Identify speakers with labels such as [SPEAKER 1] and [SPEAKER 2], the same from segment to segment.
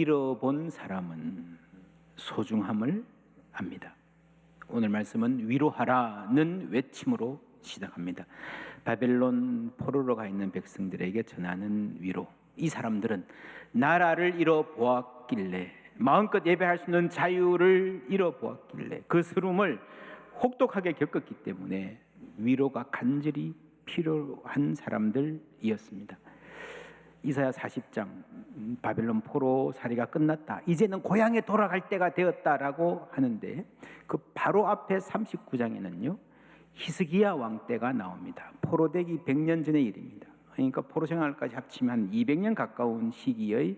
[SPEAKER 1] 잃어본 사람은 소중함을 압니다. 오늘 말씀은 위로하라는 외침으로 시작합니다. 바벨론 포로로 가 있는 백성들에게 전하는 위로. 이 사람들은 나라를 잃어보았길래 마음껏 예배할 수 있는 자유를 잃어보았길래 그 스름을 혹독하게 겪었기 때문에 위로가 간절히 필요한 사람들이었습니다. 이사야 40장 음, 바벨론 포로 살이가 끝났다. 이제는 고향에 돌아갈 때가 되었다라고 하는데 그 바로 앞에 39장에는요. 히스기야 왕 때가 나옵니다. 포로되기 100년 전의 일입니다. 그러니까 포로 생활까지 합치면 한 200년 가까운 시기의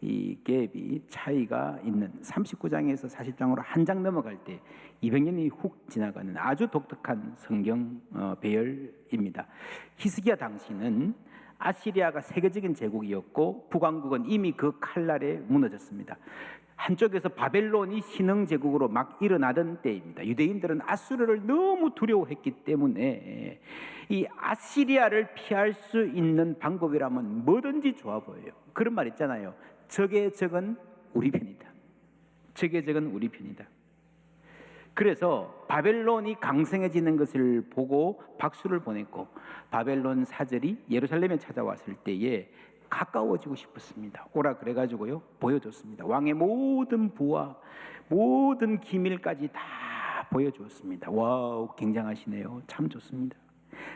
[SPEAKER 1] 이 갭이 차이가 있는 39장에서 40장으로 한 장 넘어갈 때 200년이 훅 지나가는 아주 독특한 성경 어, 배열입니다. 히스기야 당시는 아시리아가 세계적인 제국이었고 북왕국은 이미 그 칼날에 무너졌습니다. 한쪽에서 바벨론이 신흥 제국으로 막 일어나던 때입니다. 유대인들은 아수르를 너무 두려워했기 때문에 이 아시리아를 피할 수 있는 방법이라면 뭐든지 좋아 보여요. 그런 말 있잖아요. 적의 적은 우리 편이다. 적의 적은 우리 편이다. 그래서 바벨론이 강성해지는 것을 보고 박수를 보냈고 바벨론 사절이 예루살렘에 찾아왔을 때에 가까워지고 싶었습니다. 오라 그래가지고요 보여줬습니다. 왕의 모든 부와 모든 기밀까지 다 보여주었습니다. 와우 굉장하시네요. 참 좋습니다.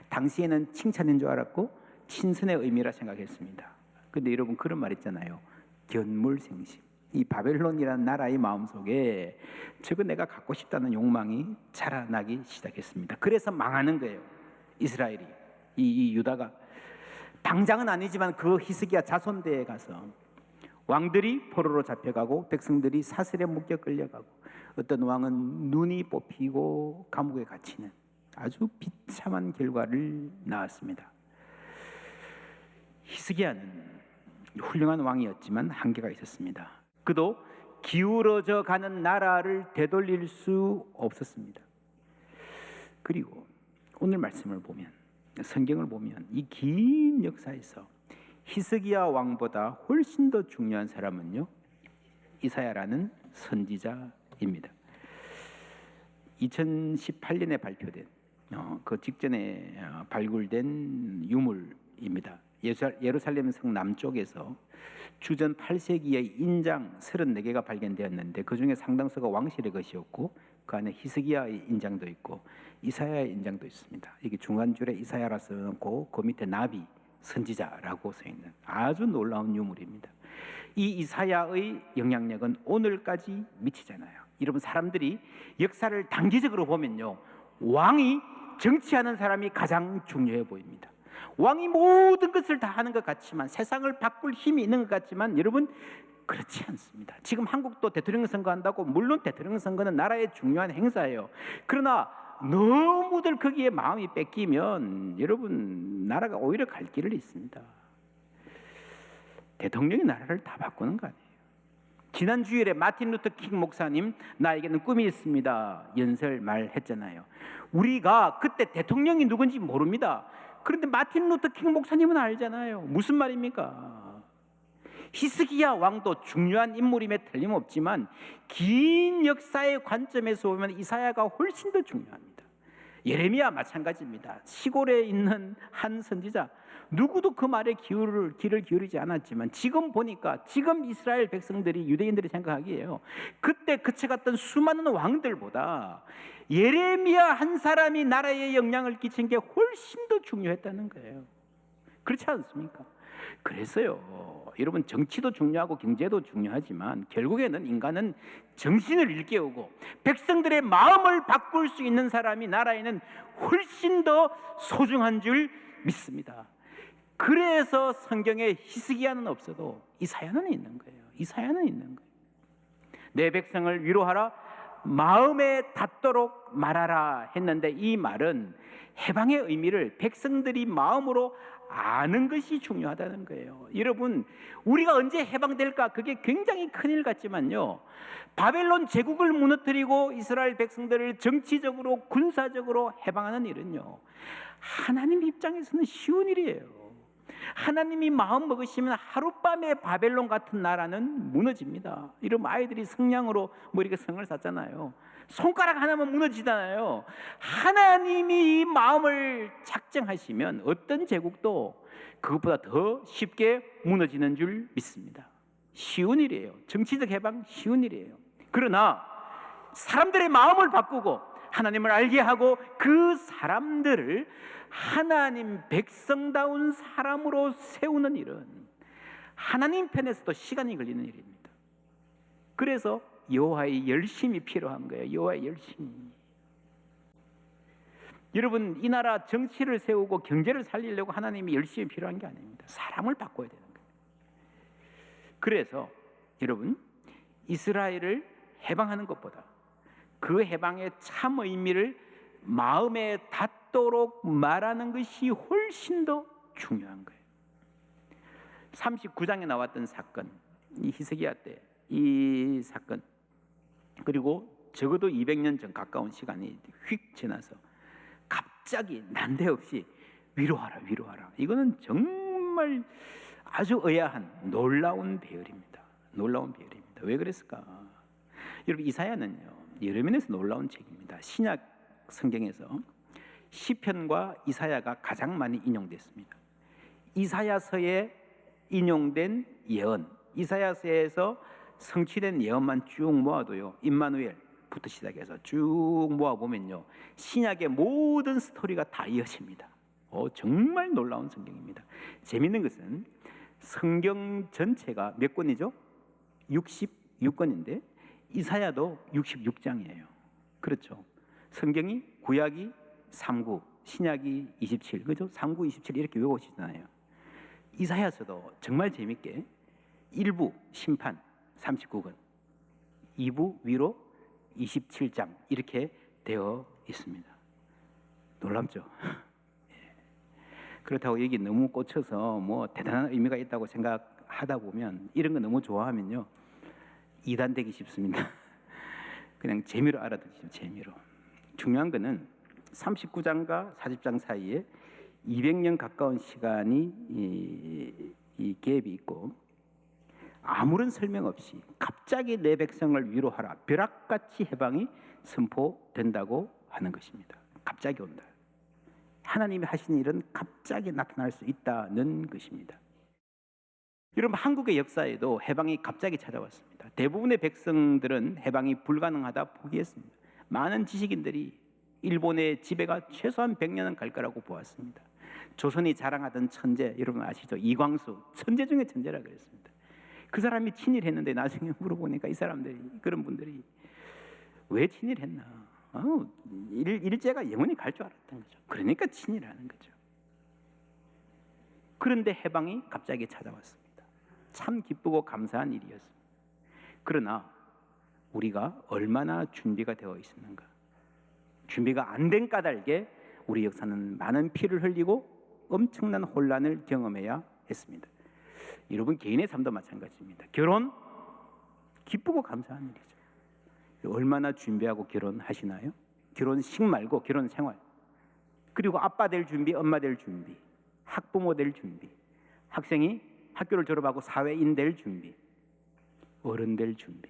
[SPEAKER 1] 당시에는 칭찬인 줄 알았고 친선의 의미라 생각했습니다. 근데 여러분 그런 말 있잖아요. 견물생심. 이 바벨론이라는 나라의 마음속에 저거 내가 갖고 싶다는 욕망이 자라나기 시작했습니다. 그래서 망하는 거예요. 이스라엘이 이, 이 유다가 당장은 아니지만 그 히스기야 자손대에 가서 왕들이 포로로 잡혀가고 백성들이 사슬에 묶여 끌려가고 어떤 왕은 눈이 뽑히고 감옥에 갇히는 아주 비참한 결과를 낳았습니다. 히스기야는 훌륭한 왕이었지만 한계가 있었습니다. 그도 기울어져 가는 나라를 되돌릴 수 없었습니다. 그리고 오늘 말씀을 보면 성경을 보면 이 긴 역사에서 히스기야 왕보다 훨씬 더 중요한 사람은요 이사야라는 선지자입니다. 2018년에 발표된 어, 그 직전에 어, 발굴된 유물입니다. 예루살렘 성 남쪽에서 주전 8세기의 인장 34개가 발견되었는데 그 중에 상당수가 왕실의 것이었고 그 안에 히스기야의 인장도 있고 이사야의 인장도 있습니다. 이게 중간 줄에 이사야라 써놓고 그 밑에 나비 선지자라고 써 있는 아주 놀라운 유물입니다. 이 이사야의 영향력은 오늘까지 미치잖아요. 여러분 사람들이 역사를 단기적으로 보면요 왕이 정치하는 사람이 가장 중요해 보입니다. 왕이 모든 것을 다 하는 것 같지만 세상을 바꿀 힘이 있는 것 같지만 여러분 그렇지 않습니다. 지금 한국도 대통령 선거한다고 물론 대통령 선거는 나라의 중요한 행사예요. 그러나 너무들 거기에 마음이 뺏기면 여러분 나라가 오히려 갈 길을 있습니다. 대통령이 나라를 다 바꾸는 거 아니에요. 지난 주일에 마틴 루터 킹 목사님 나에게는 꿈이 있습니다 연설 말했잖아요. 우리가 그때 대통령이 누군지 모릅니다. 그런데 마틴 루터 킹 목사님은 알잖아요. 무슨 말입니까? 히스기야 왕도 중요한 인물임에 틀림없지만 긴 역사의 관점에서 보면 이사야가 훨씬 더 중요합니다. 예레미야 마찬가지입니다. 시골에 있는 한 선지자 누구도 그 말에 기울을, 귀를 기울이지 않았지만 지금 보니까 지금 이스라엘 백성들이 유대인들이 생각하기에요. 그때 그쳐갔던 수많은 왕들보다 예레미야 한 사람이 나라에 영향을 끼친 게 훨씬 더 중요했다는 거예요. 그렇지 않습니까? 그래서요, 여러분 정치도 중요하고 경제도 중요하지만 결국에는 인간은 정신을 일깨우고 백성들의 마음을 바꿀 수 있는 사람이 나라에는 훨씬 더 소중한 줄 믿습니다. 그래서 성경에 히스기야는 없어도 이사야는 있는 거예요. 이사야는 있는 거예요. 내 백성을 위로하라 마음에 닿도록 말하라 했는데 이 말은 해방의 의미를 백성들이 마음으로 아는 것이 중요하다는 거예요. 여러분, 우리가 언제 해방될까? 그게 굉장히 큰일 같지만요. 바벨론 제국을 무너뜨리고 이스라엘 백성들을 정치적으로 군사적으로 해방하는 일은요. 하나님 입장에서는 쉬운 일이에요. 하나님이 마음 먹으시면 하룻밤에 바벨론 같은 나라는 무너집니다. 이런 아이들이 성냥으로 뭐 이렇게 성을 샀잖아요. 손가락 하나만 무너지잖아요. 하나님이 이 마음을 작정하시면 어떤 제국도 그것보다 더 쉽게 무너지는 줄 믿습니다. 쉬운 일이에요. 정치적 해방 쉬운 일이에요. 그러나 사람들의 마음을 바꾸고 하나님을 알게 하고 그 사람들을 하나님 백성다운 사람으로 세우는 일은 하나님 편에서도 시간이 걸리는 일입니다. 그래서 여호와의 열심이 필요한 거예요. 여호와의 열심이. 여러분 이 나라 정치를 세우고 경제를 살리려고 하나님이 열심히 필요한 게 아닙니다. 사람을 바꿔야 되는 거예요. 그래서 여러분 이스라엘을 해방하는 것보다 그 해방의 참 의미를 마음에 닿 도록 말하는 것이 훨씬 더 중요한 거예요. 39장에 나왔던 사건, 이 히스기야 때 이 사건 그리고 적어도 200년 전 가까운 시간이 휙 지나서 갑자기 난데없이 위로하라 위로하라 이거는 정말 아주 의아한 놀라운 배열입니다. 놀라운 배열입니다. 왜 그랬을까? 여러분 이사야는요 면에서 놀라운 책입니다. 신약 성경에서 시편과 이사야가 가장 많이 인용됐습니다. 이사야서에 인용된 예언, 이사야서에서 성취된 예언만 쭉 모아도요. 임마누엘부터 시작해서 쭉 모아 보면요. 신약의 모든 스토리가 다 이어집니다. 어, 정말 놀라운 성경입니다. 재밌는 것은 성경 전체가 몇 권이죠? 66권인데 이사야도 66장이에요. 그렇죠. 성경이 구약이 39, 신약이 27, 그죠? 39, 27 이렇게 외우시잖아요. 이사야서도 정말 재밌게 1부 심판 39권, 2부 위로 27장 이렇게 되어 있습니다. 놀랍죠? 예. 그렇다고 여기 너무 꽂혀서 뭐 대단한 의미가 있다고 생각하다 보면 이런 거 너무 좋아하면요 이단되기 쉽습니다. 그냥 재미로 알아듣죠 재미로. 중요한 거는 39장과 40장 사이에 200년 가까운 시간이 이, 이 갭이 있고 아무런 설명 없이 갑자기 내 백성을 위로하라 벼락같이 해방이 선포된다고 하는 것입니다. 갑자기 온다. 하나님이 하신 일은 갑자기 나타날 수 있다는 것입니다. 여러분 한국의 역사에도 해방이 갑자기 찾아왔습니다. 대부분의 백성들은 해방이 불가능하다 포기했습니다. 많은 지식인들이 일본의 지배가 최소한 100년은 갈 거라고 보았습니다. 조선이 자랑하던 천재 여러분 아시죠? 이광수 천재 중에 천재라 그랬습니다. 그 사람이 친일했는데 나중에 물어보니까 이 사람들이 그런 분들이 왜 친일했나? 어, 일, 일제가 영원히 갈 줄 알았던 거죠. 그러니까 친일하는 거죠. 그런데 해방이 갑자기 찾아왔습니다. 참 기쁘고 감사한 일이었습니다. 그러나 우리가 얼마나 준비가 되어 있었는가? 준비가 안 된 까닭에 우리 역사는 많은 피를 흘리고 엄청난 혼란을 경험해야 했습니다. 여러분 개인의 삶도 마찬가지입니다. 결혼 기쁘고 감사한 일이죠. 얼마나 준비하고 결혼하시나요? 결혼식 말고 결혼 생활. 그리고 아빠 될 준비, 엄마 될 준비, 학부모 될 준비, 학생이 학교를 졸업하고 사회인 될 준비, 어른 될 준비.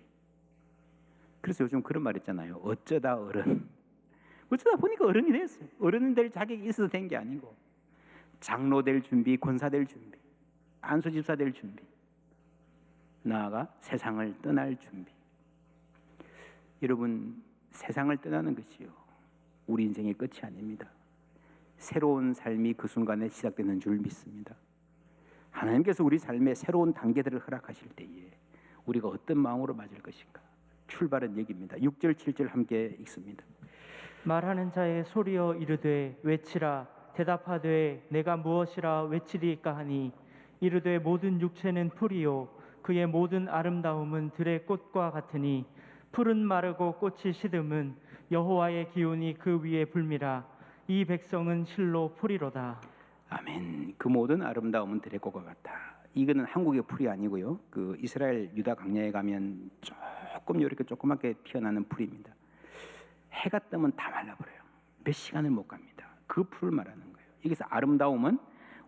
[SPEAKER 1] 그래서 요즘 그런 말 있잖아요. 어쩌다 어른. 어쩌다 보니까 어른이 됐어요. 어른 될 자격이 있어서 된 게 아니고 장로 될 준비, 권사 될 준비. 안수 집사 될 준비. 나아가 세상을 떠날 준비. 여러분, 세상을 떠나는 것이요. 우리 인생의 끝이 아닙니다. 새로운 삶이 그 순간에 시작되는 줄 믿습니다. 하나님께서 우리 삶의 새로운 단계들을 허락하실 때에 우리가 어떤 마음으로 맞을 것인가? 출발은 여기입니다. 6절, 7절 함께 읽습니다.
[SPEAKER 2] 말하는 자의 소리여 이르되 외치라 대답하되 내가 무엇이라 외치리까 하니 이르되 모든 육체는 풀이요 그의 모든 아름다움은 들의 꽃과 같으니 풀은 마르고 꽃이 시듬은 여호와의 기운이 그 위에 불미라 이 백성은 실로 풀이로다
[SPEAKER 1] 아멘. 그 모든 아름다움은 들의 꽃과 같아. 이거는 한국의 풀이 아니고요. 그 이스라엘 유다 강야에 가면 조금 이렇게 조그맣게 피어나는 풀입니다. 해가 뜨면 다 말라버려요. 몇 시간을 못 갑니다. 그 풀을 말하는 거예요. 여기서 아름다움은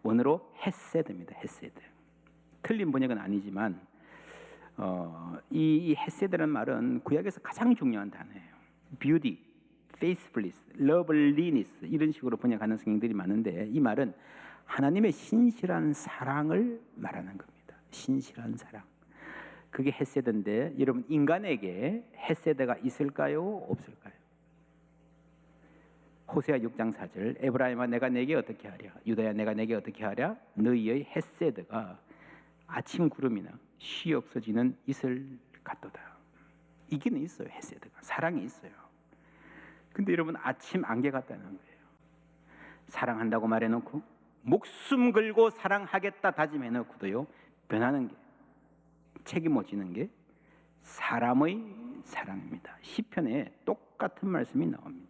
[SPEAKER 1] 원어로 헤세드입니다. 헤세드. 틀린 번역은 아니지만 어, 이, 이 헤세드라는 말은 구약에서 가장 중요한 단어예요. beauty, faithfulness, loveliness 이런 식으로 번역하는 성경들이 많은데 이 말은 하나님의 신실한 사랑을 말하는 겁니다. 신실한 사랑. 그게 헤세드인데 여러분 인간에게 헤세드가 있을까요? 없을까요? 호세아 6장 4절 에브라임아 내가 내게 어떻게 하랴? 유다야 내가 내게 어떻게 하랴? 너희의 헤세드가 아침 구름이나 쉬 없어지는 이슬 같도다. 이기는 있어요 헤세드가. 사랑이 있어요. 근데 여러분 아침 안개 같다는 거예요. 사랑한다고 말해놓고 목숨 걸고 사랑하겠다 다짐해놓고도요 변하는 게 책임어지는 게 사람의 사랑입니다. 시편에 똑같은 말씀이 나옵니다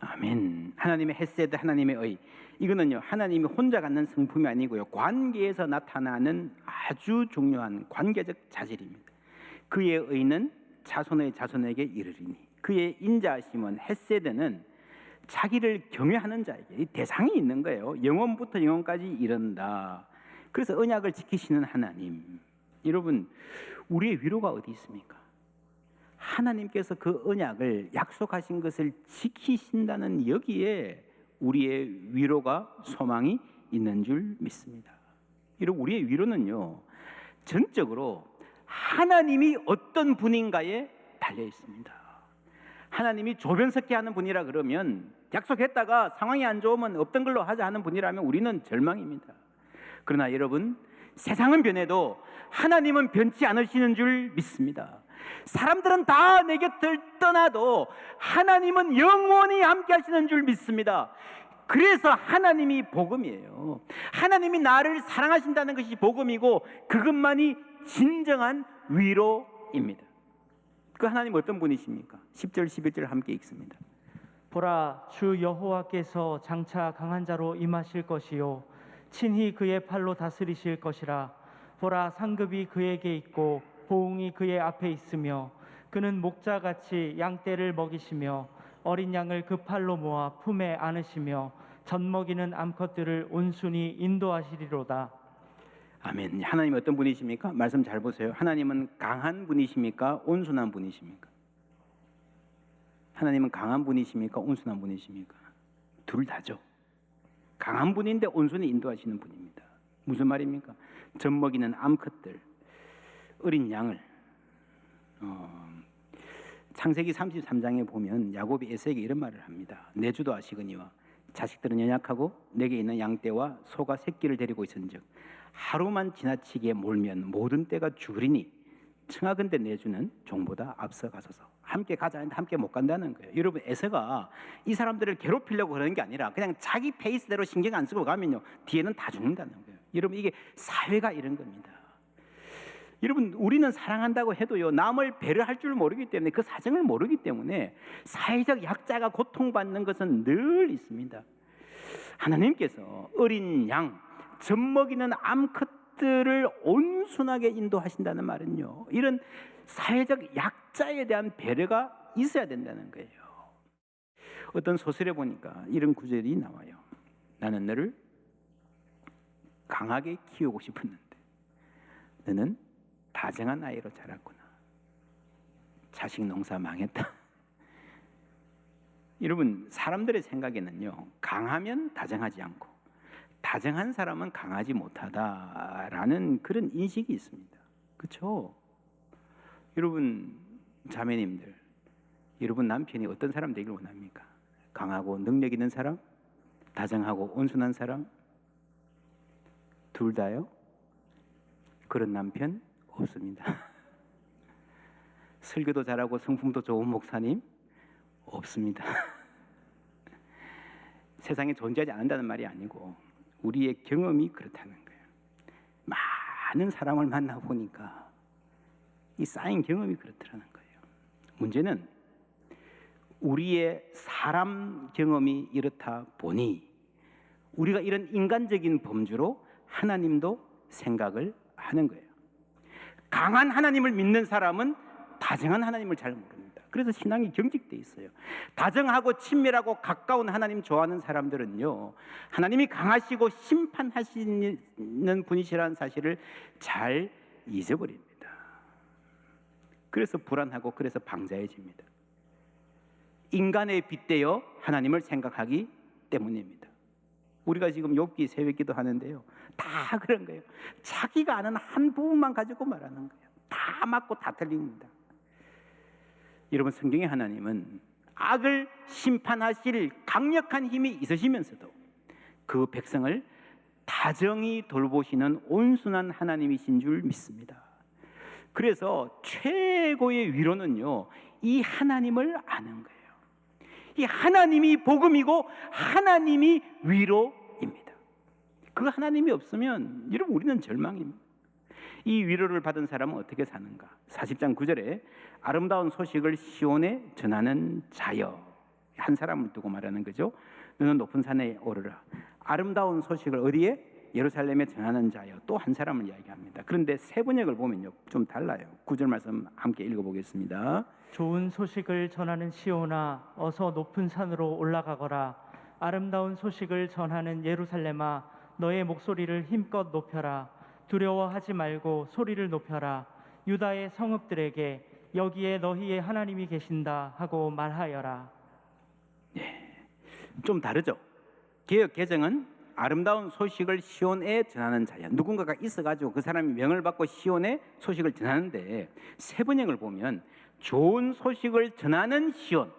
[SPEAKER 1] 아멘. 하나님의 헤세드, 하나님의 의. 이거는요, 하나님이 혼자 갖는 성품이 아니고요, 관계에서 나타나는 아주 중요한 관계적 자질입니다. 그의 의는 자손의 자손에게 이르리니, 그의 인자하심은 헤세드는 자기를 경외하는 자에게 이 대상이 있는 거예요. 영원부터 영원까지 이른다. 그래서 언약을 지키시는 하나님. 여러분, 우리의 위로가 어디 있습니까? 하나님께서 그 언약을 약속하신 것을 지키신다는 여기에 우리의 위로가 소망이 있는 줄 믿습니다. 이런 우리의 위로는요, 전적으로 하나님이 어떤 분인가에 달려 있습니다. 하나님이 조변석게 하는 분이라 그러면 약속했다가 상황이 안 좋으면 없던 걸로 하자 하는 분이라면 우리는 절망입니다. 그러나 여러분, 세상은 변해도 하나님은 변치 않으시는 줄 믿습니다. 사람들은 다 내 곁을 떠나도 하나님은 영원히 함께 하시는 줄 믿습니다. 그래서 하나님이 복음이에요. 하나님이 나를 사랑하신다는 것이 복음이고 그것만이 진정한 위로입니다. 그 하나님 어떤 분이십니까? 10절 11절 함께 읽습니다.
[SPEAKER 2] 보라 주 여호와께서 장차 강한 자로 임하실 것이요 친히 그의 팔로 다스리실 것이라 보라 상급이 그에게 있고 보응이 그의 앞에 있으며 그는 목자같이 양떼를 먹이시며 어린 양을 그 팔로 모아 품에 안으시며 젖 먹이는 암컷들을 온순히 인도하시리로다
[SPEAKER 1] 아멘. 하나님 어떤 분이십니까? 말씀 잘 보세요. 하나님은 강한 분이십니까? 온순한 분이십니까? 하나님은 강한 분이십니까? 온순한 분이십니까? 둘 다죠. 강한 분인데 온순히 인도하시는 분입니다. 무슨 말입니까? 젖 먹이는 암컷들, 어린 양을 어, 창세기 33장에 보면 야곱이 에서에게 이런 말을 합니다. 내 주도 아시거니와 자식들은 연약하고 내게 있는 양떼와 소가 새끼를 데리고 있은즉 하루만 지나치게 몰면 모든 때가 죽으리니 청하건대 내주는 종보다 앞서 가소서 함께 가자 하는데 함께 못 간다는 거예요. 여러분 에서가 이 사람들을 괴롭히려고 그러는 게 아니라 그냥 자기 페이스대로 신경 안 쓰고 가면요 뒤에는 다 죽는다는 거예요. 여러분 이게 사회가 이런 겁니다. 여러분 우리는 사랑한다고 해도요 남을 배려할 줄 모르기 때문에 그 사정을 모르기 때문에 사회적 약자가 고통받는 것은 늘 있습니다. 하나님께서 어린 양, 젖 먹이는 암컷들을 온순하게 인도하신다는 말은요 이런 사회적 약자에 대한 배려가 있어야 된다는 거예요. 어떤 소설에 보니까 이런 구절이 나와요. 나는 너를 강하게 키우고 싶었는데 너는 다정한 아이로 자랐구나. 자식 농사 망했다. 여러분 사람들의 생각에는요 강하면 다정하지 않고 다정한 사람은 강하지 못하다라는 그런 인식이 있습니다. 그렇죠? 여러분 자매님들, 여러분 남편이 어떤 사람 되길 원합니까? 강하고 능력 있는 사람, 다정하고 온순한 사람, 둘 다요? 그런 남편 없습니다. 설교도 잘하고 성품도 좋은 목사님 없습니다. 세상에 존재하지 않는다는 말이 아니고 우리의 경험이 그렇다는 거예요. 많은 사람을 만나 보니까 이 쌓인 경험이 그렇더라는 거예요. 문제는 우리의 사람 경험이 이렇다 보니 우리가 이런 인간적인 범주로 하나님도 생각을 하는 거예요. 강한 하나님을 믿는 사람은 다정한 하나님을 잘 모릅니다. 그래서 신앙이 경직돼 있어요. 다정하고 친밀하고 가까운 하나님 좋아하는 사람들은요, 하나님이 강하시고 심판하시는 분이시라는 사실을 잘 잊어버립니다. 그래서 불안하고 그래서 방자해집니다. 인간에 빗대어 하나님을 생각하기 때문입니다. 우리가 지금 욥기 새벽기도 하는데요. 다 그런 거예요. 자기가 아는 한 부분만 가지고 말하는 거예요. 다 맞고 다 틀립니다. 여러분 성경의 하나님은 악을 심판하실 강력한 힘이 있으시면서도 그 백성을 다정히 돌보시는 온순한 하나님이신 줄 믿습니다. 그래서 최고의 위로는요, 이 하나님을 아는 거예요. 이 하나님이 복음이고 하나님이 위로입니다. 그 하나님이 없으면 여러분 우리는 절망입니다. 이 위로를 받은 사람은 어떻게 사는가? 40장 9절에 아름다운 소식을 시온에 전하는 자여 한 사람을 두고 말하는 거죠. 너는 높은 산에 오르라. 아름다운 소식을 어디에 예루살렘에 전하는 자여 또 한 사람을 이야기합니다. 그런데 세 번역을 보면요 좀 달라요. 9절 말씀 함께 읽어보겠습니다.
[SPEAKER 2] 좋은 소식을 전하는 시온아 어서 높은 산으로 올라가거라 아름다운 소식을 전하는 예루살렘아 너의 목소리를 힘껏 높여라 두려워하지 말고 소리를 높여라 유다의 성읍들에게 여기에 너희의 하나님이 계신다 하고 말하여라
[SPEAKER 1] 좀 다르죠. 개혁 개정은 아름다운 소식을 시온에 전하는 자야. 누군가가 있어가지고 그 사람이 명을 받고 시온에 소식을 전하는데 세 번역을 보면 좋은 소식을 전하는 시온,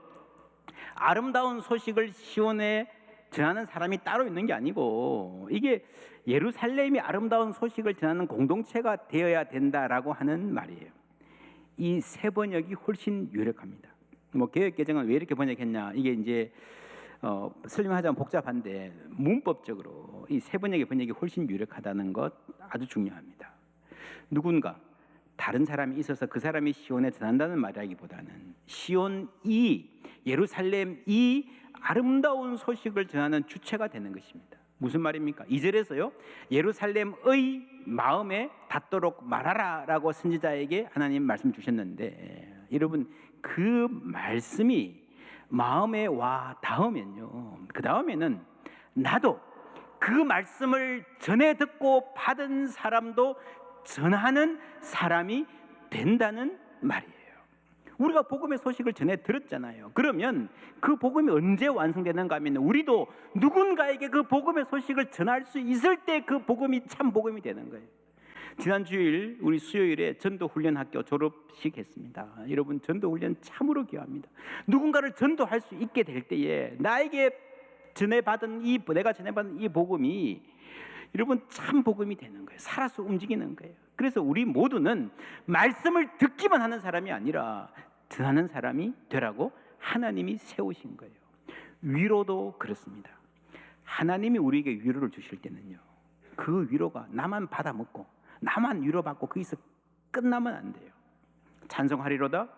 [SPEAKER 1] 아름다운 소식을 시온에 전하는 사람이 따로 있는 게 아니고 이게 예루살렘이 아름다운 소식을 전하는 공동체가 되어야 된다라고 하는 말이에요. 이 세 번역이 훨씬 유력합니다. 뭐 개혁 개정은 왜 이렇게 번역했냐? 이게 이제 어, 설명하자면 복잡한데 문법적으로 이 세 번역의 번역이 훨씬 유력하다는 것 아주 중요합니다. 누군가 다른 사람이 있어서 그 사람이 시온에 전한다는 말이라기보다는 시온이 예루살렘이 아름다운 소식을 전하는 주체가 되는 것입니다. 무슨 말입니까? 이절에서요 예루살렘의 마음에 닿도록 말하라라고 선지자에게 하나님 말씀 주셨는데 여러분 그 말씀이 마음에 와 닿으면요. 그 다음에는 나도 그 말씀을 전해 듣고 받은 사람도 전하는 사람이 된다는 말이에요. 우리가 복음의 소식을 전해 들었잖아요. 그러면 그 복음이 언제 완성되는가 하면 우리도 누군가에게 그 복음의 소식을 전할 수 있을 때 그 복음이 참 복음이 되는 거예요. 지난 주일 우리 수요일에 전도 훈련 학교 졸업식 했습니다. 여러분 전도 훈련 참으로 귀합니다. 누군가를 전도할 수 있게 될 때에 나에게 전해받은 이 내가 전해받은 이 복음이 여러분 참 복음이 되는 거예요. 살아서 움직이는 거예요. 그래서 우리 모두는 말씀을 듣기만 하는 사람이 아니라 전하는 사람이 되라고 하나님이 세우신 거예요. 위로도 그렇습니다. 하나님이 우리에게 위로를 주실 때는요. 그 위로가 나만 받아 먹고 나만 위로받고 거기서 끝나면 안 돼요. 찬송하리로다.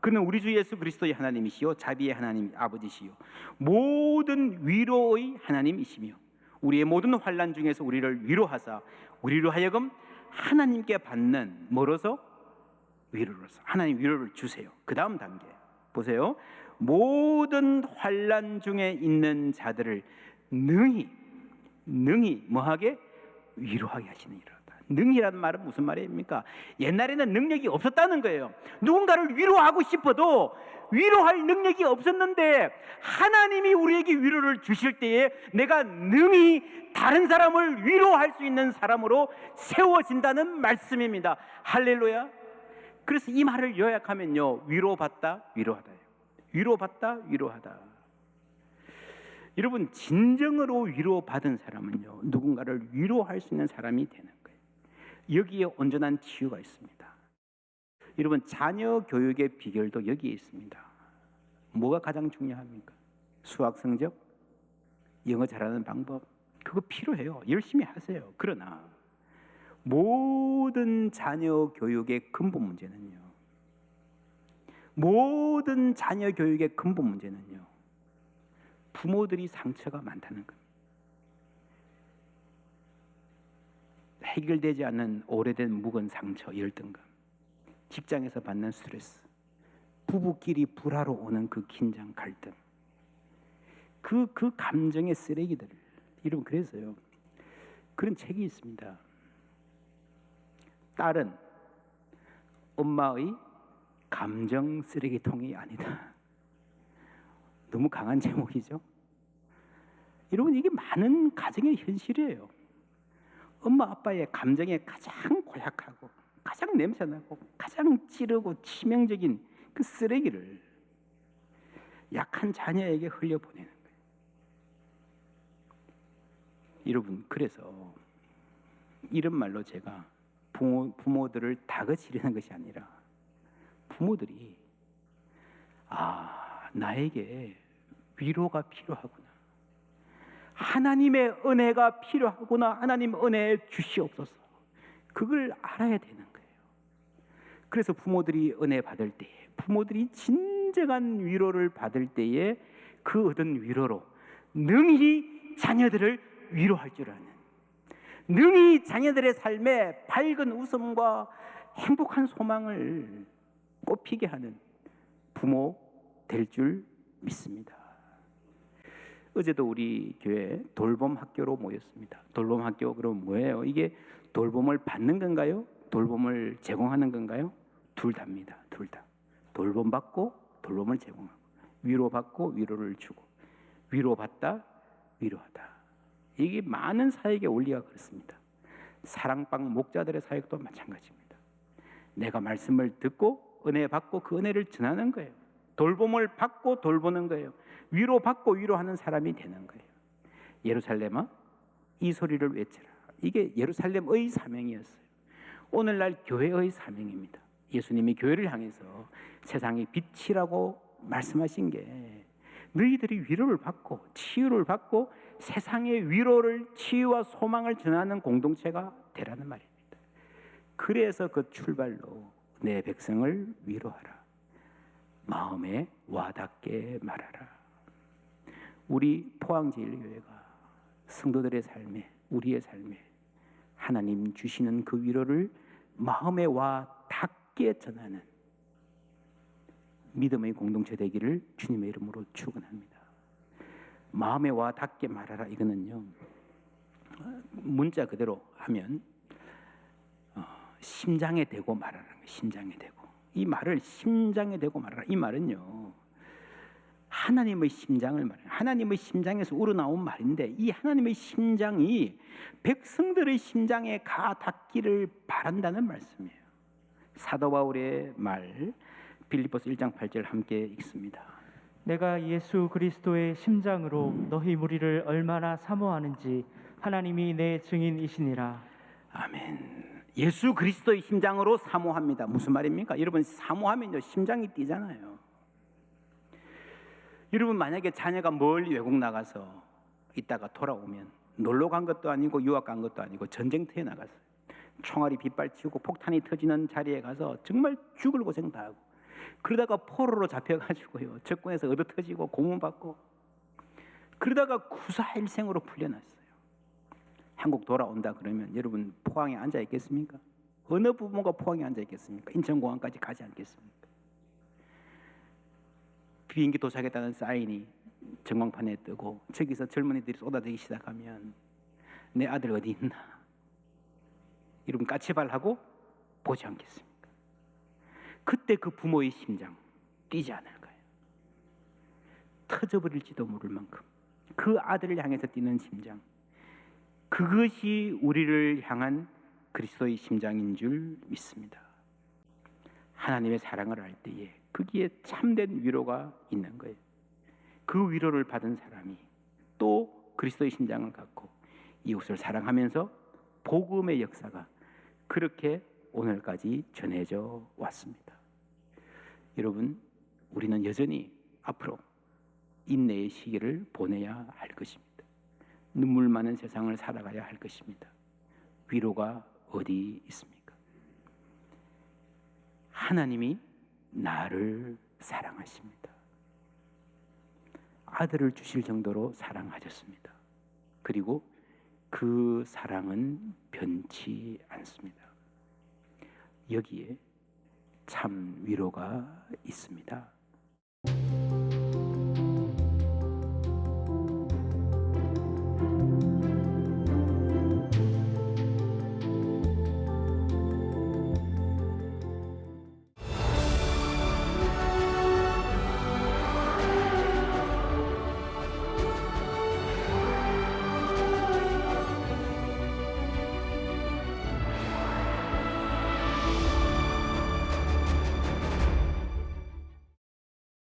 [SPEAKER 1] 그는 우리 주 예수 그리스도의 하나님이시요 자비의 하나님 아버지시요 모든 위로의 하나님이시며 우리의 모든 환란 중에서 우리를 위로하사 우리로 하여금 하나님께 받는 뭐로서 위로로서 하나님 위로를 주세요. 그 다음 단계 보세요. 모든 환란 중에 있는 자들을 능히 능히 뭐하게 위로하게 하시느니라. 능이라는 말은 무슨 말입니까? 옛날에는 능력이 없었다는 거예요. 누군가를 위로하고 싶어도 위로할 능력이 없었는데 하나님이 우리에게 위로를 주실 때에 내가 능히 다른 사람을 위로할 수 있는 사람으로 세워진다는 말씀입니다. 할렐루야. 그래서 이 말을 요약하면요. 위로받다, 위로하다예요. 위로받다, 위로하다. 여러분 진정으로 위로받은 사람은요. 누군가를 위로할 수 있는 사람이 되는 거예요. 여기에 온전한 치유가 있습니다. 여러분 자녀 교육의 비결도 여기에 있습니다. 뭐가 가장 중요합니까? 수학 성적, 영어 잘하는 방법 그거 필요해요. 열심히 하세요. 그러나 모든 자녀 교육의 근본 문제는요. 모든 자녀 교육의 근본 문제는요. 부모들이 상처가 많다는 것. 해결되지 않는 오래된 묵은 상처, 열등감, 직장에서 받는 스트레스, 부부끼리 불화로 오는 그 긴장, 갈등, 그, 그 감정의 쓰레기들. 여러분, 그래서요. 그런 책이 있습니다. 딸은 엄마의 감정 쓰레기통이 아니다. 너무 강한 제목이죠. 여러분, 이게 많은 가정의 현실이에요. 엄마 아빠의 감정에 가장 고약하고 가장 냄새나고 가장 찌르고 치명적인 그 쓰레기를 약한 자녀에게 흘려보내는 거예요. 여러분 그래서 이런 말로 제가 부모, 부모 들을 다그치려는 것이 아니라 부모들이 아 나에게 위로가 필요하구나. 하나님의 은혜가 필요하구나. 하나님 은혜 주시옵소서. 그걸 알아야 되는 거예요. 그래서 부모들이 은혜 받을 때에 부모들이 진정한 위로를 받을 때에 그 얻은 위로로 능히 자녀들을 위로할 줄 아는 능히 자녀들의 삶에 밝은 웃음과 행복한 소망을 꽃피게 하는 부모 될 줄 믿습니다. 어제도 우리 교회 돌봄 학교로 모였습니다. 돌봄 학교 그럼 뭐예요? 이게 돌봄을 받는 건가요? 돌봄을 제공하는 건가요? 둘 다입니다. 둘 다. 돌봄 받고 돌봄을 제공하고 위로 받고 위로를 주고 위로 받다 위로하다. 이게 많은 사역의 원리가 그렇습니다. 사랑방 목자들의 사역도 마찬가지입니다. 내가 말씀을 듣고 은혜 받고 그 은혜를 전하는 거예요. 돌봄을 받고 돌보는 거예요. 위로 받고 위로하는 사람이 되는 거예요. 예루살렘아 이 소리를 외쳐라. 이게 예루살렘의 사명이었어요. 오늘날 교회의 사명입니다. 예수님이 교회를 향해서 세상의 빛이라고 말씀하신 게 너희들이 위로를 받고 치유를 받고 세상의 위로를 치유와 소망을 전하는 공동체가 되라는 말입니다. 그래서 그 출발로 내 백성을 위로하라. 마음에 와닿게 말하라. 우리 포항제일교회가 성도들의 삶에 우리의 삶에 하나님 주시는 그 위로를 마음에 와 닿게 전하는 믿음의 공동체 되기를 주님의 이름으로 축원합니다. 마음에 와 닿게 말하라 이거는요 문자 그대로 하면 어, 심장에 대고 거예요. 심장에 대고 이 말을 심장에 대고 말하라 이 말은요 하나님의 심장을 말해요. 하나님의 심장에서 우러나온 말인데 이 하나님의 심장이 백성들의 심장에 가 닿기를 바란다는 말씀이에요. 사도 바울의 말 빌립보서 1장 8절 함께 읽습니다.
[SPEAKER 2] 내가 예수 그리스도의 심장으로 너희 무리를 얼마나 사모하는지 하나님이 내 증인이시니라.
[SPEAKER 1] 아멘. 예수 그리스도의 심장으로 사모합니다. 무슨 말입니까? 여러분 사모하면요 심장이 뛰잖아요. 여러분 만약에 자녀가 멀리 외국 나가서 있다가 돌아오면 놀러 간 것도 아니고 유학 간 것도 아니고 전쟁터에 나갔어요. 총알이 빗발치고 폭탄이 터지는 자리에 가서 정말 죽을 고생 다 하고 그러다가 포로로 잡혀가지고요 적군에서 얻어 터지고 고문받고 그러다가 구사일생으로 풀려났어요. 한국 돌아온다 그러면 여러분 포항에 앉아 있겠습니까? 어느 부모가 포항에 앉아 있겠습니까? 인천공항까지 가지 않겠습니까? 비행기 도착했다는 사인이 전광판에 뜨고 저기서 젊은이들이 쏟아지기 시작하면 내 아들 어디 있나? 여러분 까치발하고 보지 않겠습니까? 그때 그 부모의 심장 뛰지 않을까요? 터져버릴지도 모를 만큼 그 아들을 향해서 뛰는 심장 그것이 우리를 향한 그리스도의 심장인 줄 믿습니다. 하나님의 사랑을 알 때에 거기에 참된 위로가 있는 거예요. 그 위로를 받은 사람이 또 그리스도의 심장을 갖고 이웃을 사랑하면서 복음의 역사가 그렇게 오늘까지 전해져 왔습니다. 여러분, 우리는 여전히 앞으로 인내의 시기를 보내야 할 것입니다. 눈물 많은 세상을 살아가야 할 것입니다. 위로가 어디 있습니까? 하나님이 나를 사랑하십니다. 아들을 주실 정도로 사랑하셨습니다. 그리고 그 사랑은 변치 않습니다. 여기에 참 위로가 있습니다.